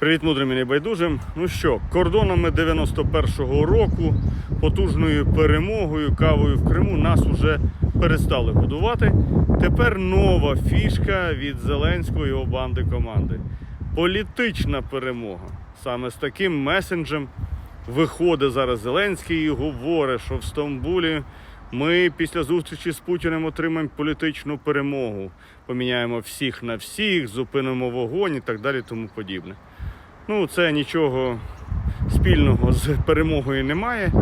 Привіт, мудрим і небайдужим. Ну що, кордонами 91-го року, потужною перемогою, кавою в Криму нас уже перестали годувати. Тепер нова фішка від Зеленського його банди команди. Політична перемога. Саме з таким месенджем виходить зараз Зеленський і говорить, що в Стамбулі ми після зустрічі з Путіним отримаємо політичну перемогу. Поміняємо всіх на всіх, зупинимо вогонь і так далі, тому подібне. Ну, це нічого спільного з перемогою немає.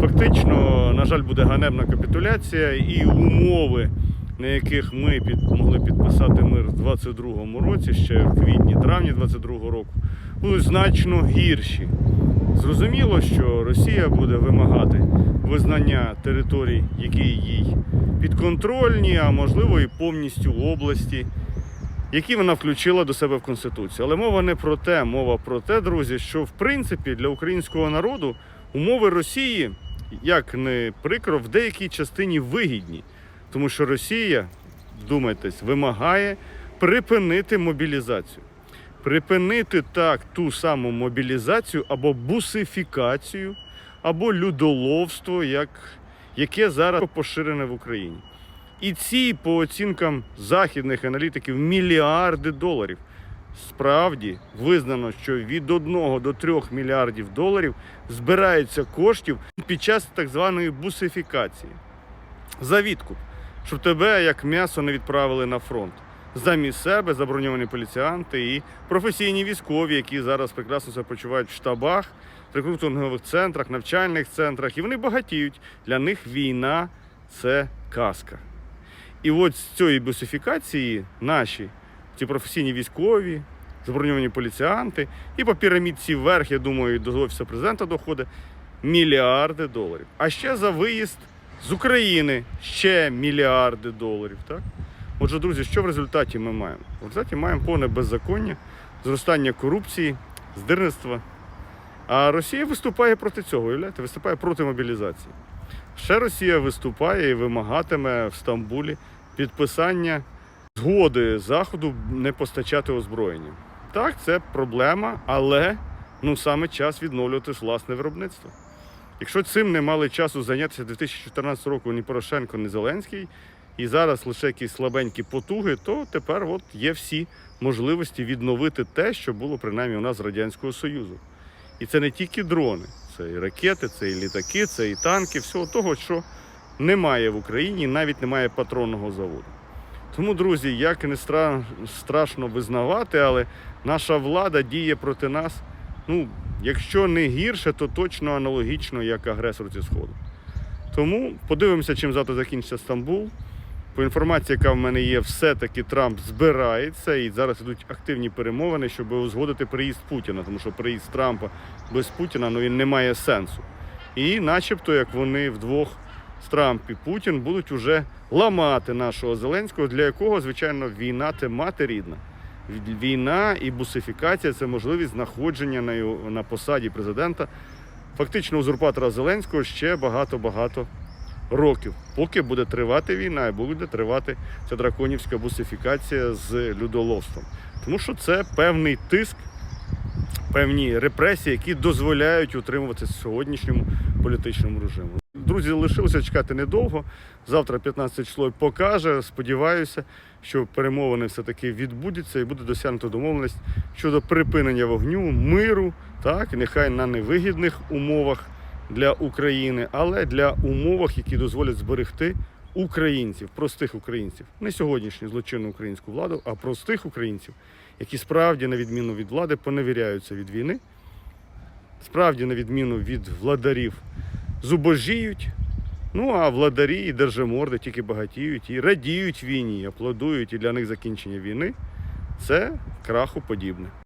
Фактично, на жаль, буде ганебна капітуляція і умови, на яких ми під, могли підписати мир в 22-му році, ще в квітні-травні 22-го року, будуть значно гірші. Зрозуміло, що Росія буде вимагати визнання територій, які їй підконтрольні, а можливо і повністю області, які вона включила до себе в Конституцію. Але мова не про те, мова про те, друзі, що в принципі для українського народу умови Росії, як не прикро, в деякій частині вигідні. Тому що Росія, вдумайтесь, вимагає припинити мобілізацію. Припинити так ту саму мобілізацію або бусифікацію, або людоловство, як, яке зараз поширене в Україні. І ці, по оцінкам західних аналітиків, мільярди доларів. Справді визнано, що від 1 до 3 мільярдів доларів збирається коштів під час так званої бусифікації. За відкуп, щоб тебе як м'ясо не відправили на фронт. Замість себе заброньовані поліціянти і професійні військові, які зараз прекрасно себе почувають в штабах, рекрутингових центрах, навчальних центрах, і вони багатіють. Для них війна це казка. І от з цієї бусифікації наші ці професійні військові, заброньовані поліціянти, і по пірамідці вверх, я думаю, до офісу президента доходить мільярди доларів. А ще за виїзд з України ще мільярди доларів. Так? Отже, друзі, що в результаті ми маємо? В результаті маємо повне беззаконня, зростання корупції, здирництва. А Росія виступає проти цього, уявляєте? Виступає проти мобілізації. Ще Росія виступає і вимагатиме в Стамбулі підписання згоди Заходу не постачати озброєння. Так, це проблема, але ну саме час відновлювати власне виробництво. Якщо цим не мали часу зайнятися 2014 року ні Порошенко, ні Зеленський, і зараз лише якісь слабенькі потуги, то тепер от є всі можливості відновити те, що було принаймні у нас з Радянського Союзу. І це не тільки дрони, це і ракети, це і літаки, це і танки, всього того, що немає в Україні, навіть немає патронного заводу. Тому, друзі, як не стра- страшно визнавати, але наша влада діє проти нас. Ну, якщо не гірше, то точно аналогічно, як агресор зі Сходу. Тому подивимося, чим завтра закінчиться Стамбул. По інформації, яка в мене є, все-таки Трамп збирається і зараз йдуть активні перемовини, щоб узгодити приїзд Путіна, тому що приїзд Трампа без Путіна ну, він не має сенсу. І начебто, як вони вдвох Трамп і Путін будуть уже ламати нашого Зеленського, для якого, звичайно, війна це мати рідна. Війна і бусифікація це можливість знаходження на, його, на посаді президента, фактично узурпатора Зеленського ще багато-багато років, поки буде тривати війна і буде тривати ця драконівська бусифікація з людоловством. Тому що це певний тиск, певні репресії, які дозволяють утримуватися сьогоднішньому політичному режиму. Друзі, лишилося чекати недовго. Завтра 15 число покаже. Сподіваюся, що перемовини все-таки відбудуться і буде досягнуто домовленість щодо припинення вогню, миру, так, і нехай на невигідних умовах для України, але для умовах, які дозволять зберегти українців, простих українців, не сьогоднішню злочинну українську владу, а простих українців, які справді, на відміну від влади, поневіряються від війни, справді, на відміну від владарів, зубожіють. Ну а владарі і держиморди тільки багатіють і радіють війні, аплодують, і для них закінчення війни це краху подібне.